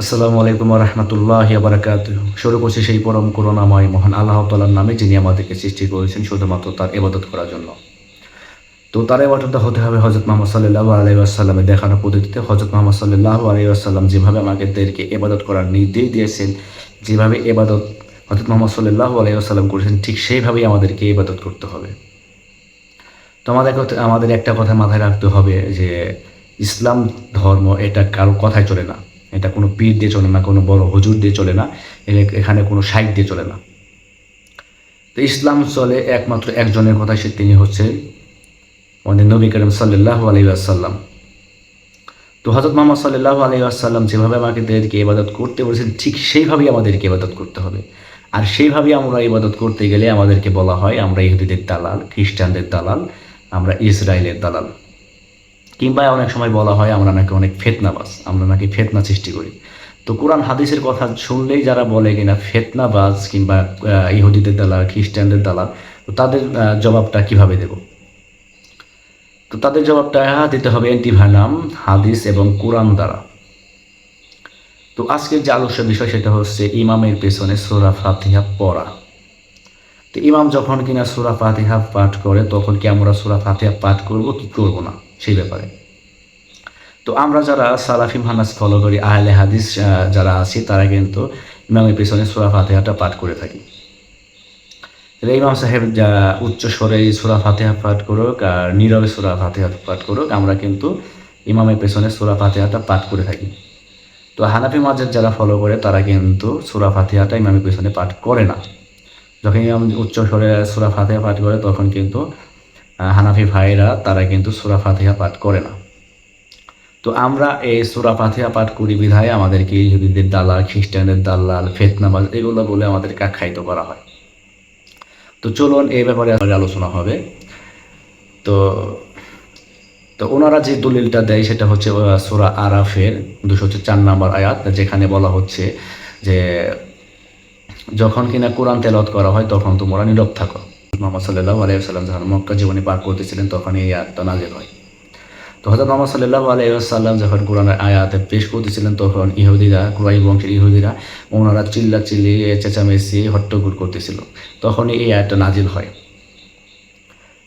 আসসালামু আলাইকুম রহমতুল্লাহ বারাকাত শুরু করছি সেই পরম করুণাময় মহান আল্লাহ তালার নামে যিনি আমাদেরকে সৃষ্টি করেছেন শুধুমাত্র তার এবাদত করার জন্য। তো তার ইবাদতটা হতে হবে হজরত মোহাম্মদ সাল্লাহ আলাই আসাল্লামের দেখানো পদ্ধতিতে হজরত মোহাম্মদ সাল্লাহ আলাই আসাল্লাম যেভাবে আমাদেরকে এবাদত করার নির্দেশ দিয়েছেন, যেভাবে এবাদত হজরত মোহাম্মদ সাল্লাহ আলাই আসাল্লাম করেছেন, ঠিক সেইভাবেই আমাদেরকে ইবাদত করতে হবে। তো আমাদের আমাদের একটা কথা মাথায় রাখতে হবে যে ইসলাম ধর্ম এটা কারও কথায় চলে না। এটা কোনো পীর দিয়ে চলে না, কোনো বড় হজুর দিয়ে চলে না এখানে কোনো সাইড দিয়ে চলে না। তো ইসলাম চলে একমাত্র একজনের কথা সে তিনি হচ্ছে আমাদের নবী করিম সাল্লাহ আলী আসাল্লাম তো হজরত মোহাম্মদ সাল্লাহ আলী আসাল্লাম যেভাবে আমাদেরকে ইবাদত করতে বলেছেন, ঠিক সেইভাবেই আমাদেরকে ইবাদত করতে হবে। আর সেইভাবেই আমরা ইবাদত করতে গেলে আমাদেরকে বলা হয়, আমরা ইহুদিদের দালাল, খ্রিস্টানদের দালাল, আমরা ইসরায়েলের দালাল। কিংবা অনেক সময় বলা হয় আমরা নাকি অনেক ফেতনাবাজ, আমরা নাকি ফেতনা সৃষ্টি করি। তো কোরআন হাদিসের কথা শুনলেই যারা বলে কিনা ফেতনাবাজ কিংবা ইহুদিদের দালাল, খ্রিস্টানদের দালাল, তো তাদের জবাবটা কীভাবে দেব? তো তাদের জবাবটা দিতে হবে অ্যান্টিভানাম হাদিস এবং কোরআন দ্বারা। তো আজকের যে আলোচ্য বিষয় সেটা হচ্ছে ইমামের পেছনে সোরা ফাতিহা পড়া। তো ইমাম যখন কিনা সোরা ফাতিহা পাঠ করে, তখন কি আমরা সোরা ফাতিহা পাঠ করব, কি করব না? সেই ব্যাপারে। তো আমরা যারা সালাফি মানাস ফলো করি, আহলে হাদিস যারা আছি, তারা কিন্তু ইমামের পেছনে সুরা ফাতিহাটা পাঠ করে থাকি। ইমাম সাহেব যা উচ্চ স্বরে সুরা ফাতিহা পাঠ করুক আর নীরবে সুরা ফাতিহা পাঠ করুক, আমরা কিন্তু ইমামের পেছনে সুরা ফাতিহাটা পাঠ করে থাকি। তো হানাফি মাঝের যারা ফলো করে, তারা কিন্তু সুরা ফাতিহাটা ইমামের পেছনে পাঠ করে না। যখন ইমাম উচ্চ স্বরে সুরা ফাতিহা পাঠ করে, তখন কিন্তু হানাফি ভাইরা তারা কিন্তু সুরা ফাতিহা পাঠ করে না। তো আমরা এই সুরা ফাতিহা পাঠ করি বিধায় আমাদেরকে ইহুদিদের দালাল, খ্রিস্টানদের দালাল, ফেতনাবাজ, এগুলো বলে আমাদেরকে আখ্যায়িত করা হয়। তো চলুন এই ব্যাপারে আলোচনা হবে। তো তো ওনারা যে দলিলটা দেয় সেটা হচ্ছে সূরা আরাফের দুশো চার নম্বর আয়াত, যেখানে বলা হচ্ছে যে, যখন কিনা কোরআন তেলাওয়াত করা হয় তখন তোমরা নীরব থাকো। মোহাম্মদ সাল্লাহ আলাইসাল্লাম যখন মক্কা জীবনে পার করতেছিলেন তখন এই আয়াতটা নাজিল হয়। তো হজরত মোহাম্মদ সাল্লাহ আলাইসাল্লাম যখন কোরআনের আয়াতে পেশ করতেছিলেন তখন ইহুদিরা কুরাই বংশের ইহুদিরা ওনারা চিল্লা চিল্লি চেঁচামেচি হট্টগোল করতেছিল। তখনই এই আয়াতটা নাজিল হয়।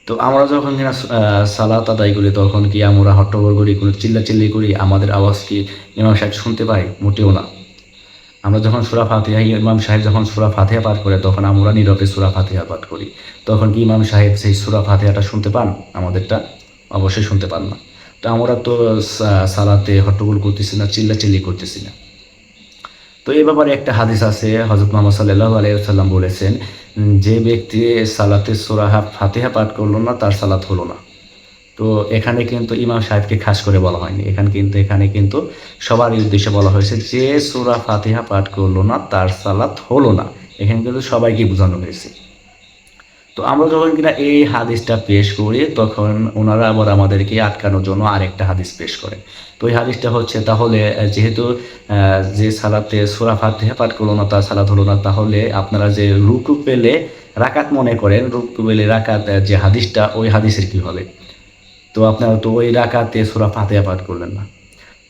তো আমরা যখন কিনা আহ, সালাত আদায় করি তখন কি আমরা হট্টগোল করি কোনো চিল্লা চিল্লি করি? আমাদের আওয়াজ কি ইমাম সাহেব শুনতে পাই মোটেও না। আমরা যখন সুরা ফাতিহা, ইমাম সাহেব যখন সুরা ফাতিহা পাঠ করে, তখন আমরা নীরবে সুরা ফাতিহা পাঠ করি। তখন কি ইমাম সাহেব সেই সুরা ফাতিহাটা শুনতে পান? আমাদেরটা অবশ্যই শুনতে পান না। তো আমরা তো সালাতে হট্টগোল করতেছি না চিল্লা চিল্লি করতেছি না। তো এই ব্যাপারে একটা হাদিস আছে হজরত মোহাম্মদ সাল্লাহ আলাইসাল্লাম বলেছেন, যে ব্যক্তি সালাতে সুরাহা ফাতিহা পাঠ করল না, তার সালাত হলো না। তো এখানে কিন্তু ইমাম সাহেবকে খাস করে বলা হয়নি। এখানে কিন্তু এখানে কিন্তু সবারই উদ্দেশ্যে বলা হয়েছে যে সুরা ফাতিহা পাঠ করল না, তার সালাত হলো না। এখানে কিন্তু সবাইকে বোঝানো হয়েছে। তো আমরা যখন কিনা এই হাদিসটা পেশ করি, তখন ওনারা আবার আমাদেরকে আটকানোর জন্য আরেকটা হাদিস পেশ করে তো এই হাদিসটা হচ্ছে, তাহলে যেহেতু যে সালাতে সুরা ফাতিহা পাঠ করল না, তার সালাত হলো না, তাহলে আপনারা যে রুকু পেলে রাকাত মনে করেন, রুকু পেলে রাকাত যে হাদিসটা, ওই হাদিসের কি হবে? তো আপনার তো ওই রাকাতে সুরা ফাতেহা পাঠ করলেন না।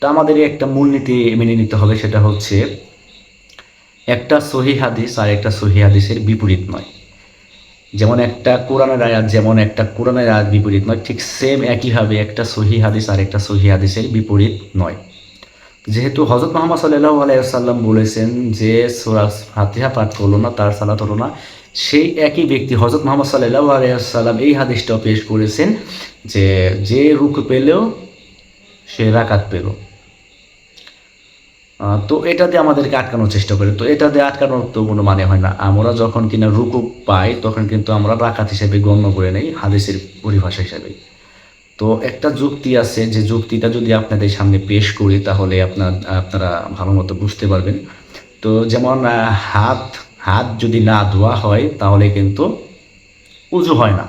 তো আমাদের একটা মূলনীতি মেনে নিতে হবে, সেটা হচ্ছে একটা সহি হাদিস আর একটা সহি হাদিসের বিপরীত নয়। যেমন একটা কোরআনের আয়াত, যেমন একটা কোরআনের আয়াত বিপরীত নয়, ঠিক সেম একইভাবে একটা সহি হাদিস আর একটা সহি হাদিসের বিপরীত নয়। যেহেতু হজরত মোহাম্মদ সাল্লাহ আলাইসাল্লাম বলেছেন যে সুরা ফাতিহা পাঠ করল না, তার সালাত হলো না, সেই একই ব্যক্তি হজরত মোহাম্মদ সাল্লাহ আলাইসাল্লাম এই হাদিসটাও পেশ করেছেন যে যে রুক পেলেও সে রাকাত পেল। তো এটা দিয়ে আমাদেরকে আটকানোর চেষ্টা করে। তো এটা দিয়ে আটকানোর তো কোনো মানে হয় না। আমরা যখন কিনা রুকু পাই, তখন কিন্তু আমরা রাকাত হিসেবে গণ্য করে নেই, হাদিসের পরিভাষা হিসেবে। তো একটা যুক্তি আছে যে যুক্তিটা যদি আপনাদের সামনে পেশ করি, তাহলে আপনার, আপনারা ভালো মতো বুঝতে পারবেন। তো যেমন হাত হাত যদি না ধোয়া হয়, তাহলে কিন্তু উজু হয় না।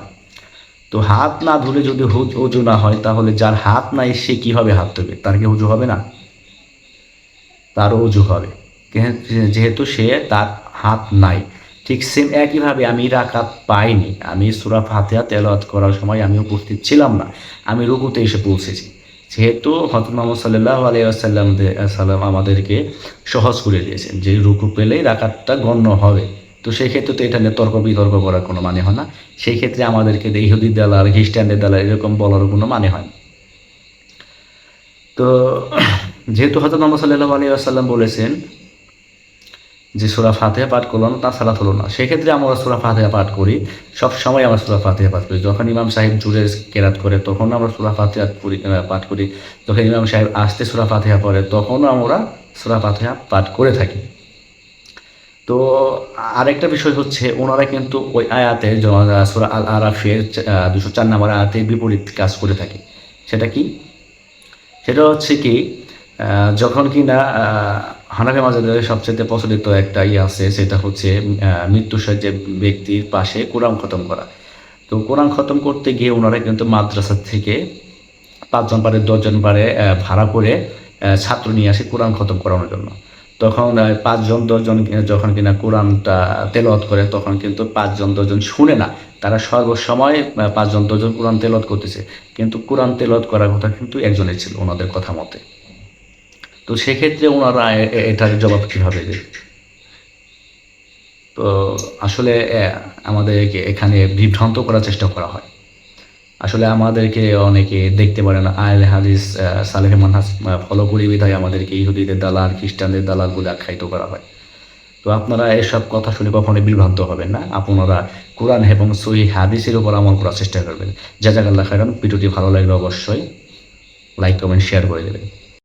তো হাত না ধুলে যদি উজু না হয়, তাহলে যার হাত নাই, সে কীভাবে হাত ধোবে? তার কি উজু হবে না? তারও উজু হবে। যেহেতু সে তার হাত নাই। ঠিক সেম একইভাবে আমি রাকাত পাইনি। আমি সুরা ফাতিহা তেলাওয়াত করার সময় আমি উপস্থিত ছিলাম না। আমি রুকুতে এসে পৌঁছেছি। যেহেতু হজরত মোহাম্মদ সাল্লাহ আলী আসাল্লাম সাল্লাম আমাদেরকে সহজ করে দিয়েছেন যে রুকু পেলেই রাকাতটা গণ্য হবে। তো সেই ক্ষেত্রে তো এটা নিয়ে তর্ক বিতর্ক করার কোনো মানে হয় না। সেই ক্ষেত্রে আমাদেরকে ইহুদি দালাল, খ্রিস্টানদের দালাল এরকম বলার কোনো মানে হয় না। তো, যেহেতু হজরত মোহাম্মদ সাল্লাহ আলী আসাল্লাম বলেছেন যে সুরা ফাতেহা পাঠ করলাম, তা সালাত হলো না। সেক্ষেত্রে আমরা সুরা ফাতেহা পাঠ করি সব সময় আমরা সুরা ফাতেহা পাঠ করি। যখন ইমাম সাহেব জুড়ে কেরাত করে, তখন আমরা সুরা ফাতেহা করি পাঠ করি। যখন ইমাম সাহেব আসতে সুরা ফাতেহা পড়ে, তখনও আমরা সুরা ফাতেহা পাঠ করে থাকি। তো আরেকটা বিষয় হচ্ছে, ওনারা কিন্তু ওই আয়াতে সুরা আল আরাফের দুশো চার নম্বর আয়াতে বিপরীত কাজ করে থাকে। সেটা কি? সেটা হচ্ছে কি যখন কি না হানাফি মাজাদের সবচেয়ে প্রচলিত একটা ইয়ে আছে, সেটা হচ্ছে মৃত্যুসজ্জে ব্যক্তির পাশে কোরআন খতম করা। তো কোরআন খতম করতে গিয়ে ওনারা কিন্তু মাদ্রাসা থেকে পাঁচজন পারে, দশজন পারে ভাড়া করে ছাত্র নিয়ে আসে কোরআন খতম করানোর জন্য। তখন পাঁচজন, দশজন যখন কিনা কোরআনটা তেলত করে, তখন কিন্তু পাঁচজন, দশজন শুনে না। তারা সর্বসময় পাঁচজন, দশজন কোরআন তেলত করতেছে। কিন্তু কোরআন তেলত করার কথা কিন্তু একজনের ছিল ওনাদের কথা মতে। তো সেক্ষেত্রে ওনারা এটার জবাব কীভাবে দেবে? তো আসলে আমাদেরকে এখানে বিভ্রান্ত করার চেষ্টা করা হয়। আসলে আমাদেরকে অনেকে দেখতে পারে না। আয়লে হাদিস সালেহ মানহাজ ফলো করি, বিধায় আমাদেরকে ইহুদিদের দালাল, খ্রিস্টানদের দালাল বলে আখ্যায়িত করা হয়। তো আপনারা এসব কথা শুনে কখনোই বিভ্রান্ত হবেন না। আপনারা কোরআন এবং সহি হাদিসের উপর আমল করার চেষ্টা করবেন। যা জাগাল্লাহ খাইরান ভিডিওটি ভালো লাগলে অবশ্যই লাইক, কমেন্ট, শেয়ার করে দেবেন।